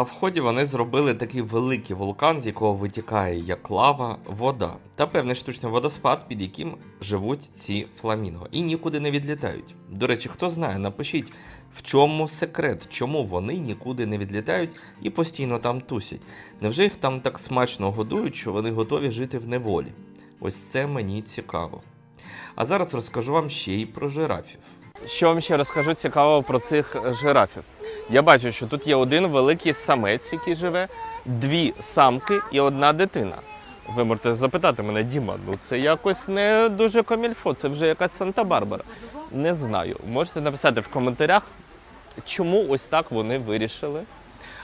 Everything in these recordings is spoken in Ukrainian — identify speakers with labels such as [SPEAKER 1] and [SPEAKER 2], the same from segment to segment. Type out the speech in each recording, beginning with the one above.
[SPEAKER 1] На вході вони зробили такий великий вулкан, з якого витікає як лава, вода та певний штучний водоспад, під яким живуть ці фламінго, і нікуди не відлітають. До речі, хто знає, напишіть, в чому секрет, чому вони нікуди не відлітають і постійно там тусять. Невже їх там так смачно годують, що вони готові жити в неволі? Ось це мені цікаво. А зараз розкажу вам ще й про жирафів.
[SPEAKER 2] Що вам ще розкажу цікавого про цих жирафів? Я бачу, що тут є один великий самець, який живе, дві самки і одна дитина. Ви можете запитати мене, Діма, ну це якось не дуже комільфо, це вже якась Санта-Барбара. Не знаю. Можете написати в коментарях, чому ось так вони вирішили.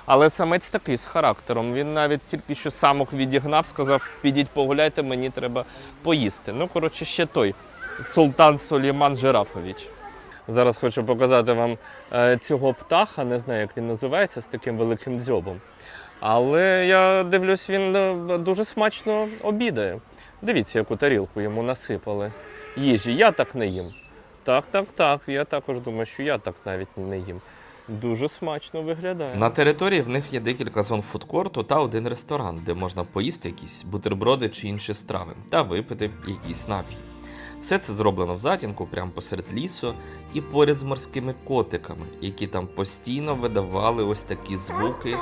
[SPEAKER 2] Але самець такий з характером. Він навіть тільки що самок відігнав, сказав: підіть погуляйте, мені треба поїсти. Ну, коротше, ще той султан Сулейман Жирафович. Зараз хочу показати вам е, цього птаха, не знаю, як він називається, з таким великим дзьобом. Але я дивлюсь, він е, дуже смачно обідає. Дивіться, яку тарілку йому насипали. Їжі. Я так не їм. Так, так, так. Я також думаю, що я так навіть не їм. Дуже смачно виглядає.
[SPEAKER 1] На території в них є декілька зон фудкорту та один ресторан, де можна поїсти якісь бутерброди чи інші страви та випити якийсь напій. Все це зроблено в затінку прямо посеред лісу і поряд з морськими котиками, які там постійно видавали ось такі звуки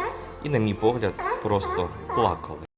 [SPEAKER 1] і, на мій погляд, просто плакали.